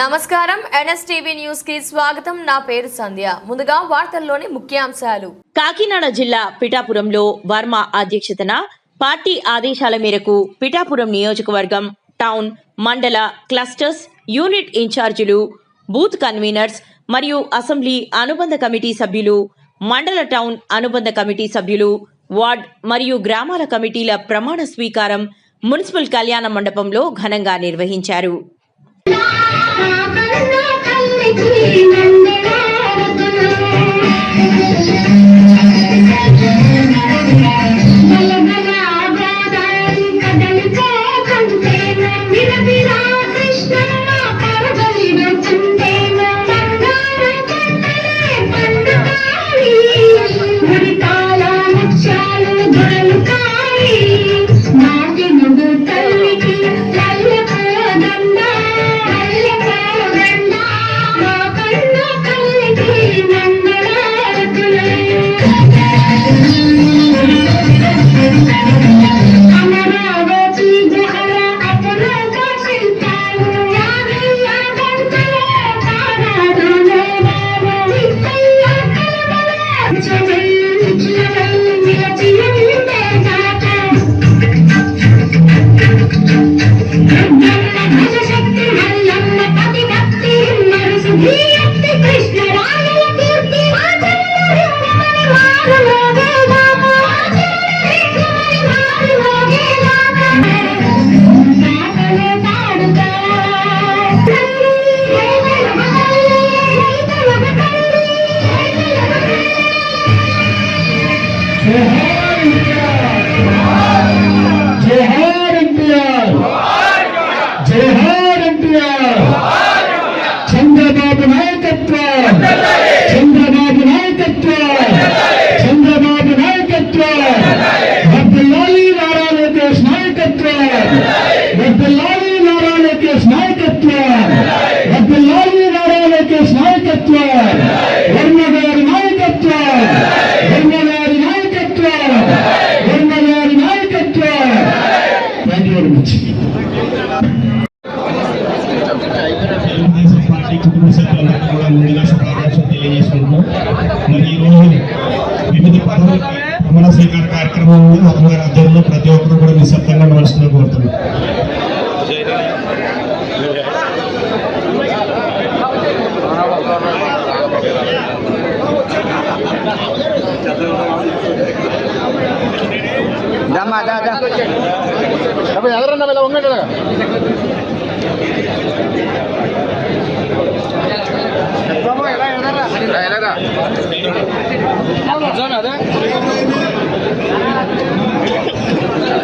నమస్కారం. ఎన్ఎస్టీవీ న్యూస్కి స్వాగతం. నా పేరు సంధ్య. ముందుగా వార్తల్లోని ముఖ్యాంశాలు. కాకినాడ జిల్లా పిఠాపురంలో వర్మ అధ్యక్షతన పార్టీ ఆదేశాల మేరకు పిఠాపురం నియోజకవర్గం టౌన్ మండల క్లస్టర్స్ యూనిట్ ఇన్ఛార్జీలు బూత్ కన్వీనర్స్ మరియు అసెంబ్లీ అనుబంధ కమిటీ సభ్యులు మండల టౌన్ అనుబంధ కమిటీ సభ్యులు వార్డ్ మరియు గ్రామాల కమిటీల ప్రమాణ స్వీకారం మున్సిపల్ కళ్యాణ మండపంలో ఘనంగా నిర్వహించారు. కన్నా Yeah. వర్మ నాయకత్వం! వర్మ నాయకత్వం! Thank you very much Telugu Desam party కుటుంబ సభ్యులందరికీ కూడా ముందుగా శుభాకాంక్షలు తెలియజేసుకుంటున్నాం. మరి వివిధ పదవులకి ప్రమాణ స్వీకార కార్యక్రమంలో అమ్మగారి ఆధ్వర్యంలో ప్రతి ఒక్కరు కూడా నిశ్శబ్దంగా నడుస్తున్నా కోరుతున్నాం. ದಮ್ಮ ಅದ ಅದ ಅದರ ನಾವೆಲ್ಲ ಒಂಗಂಟೆ ಎಲ್ಲಾರ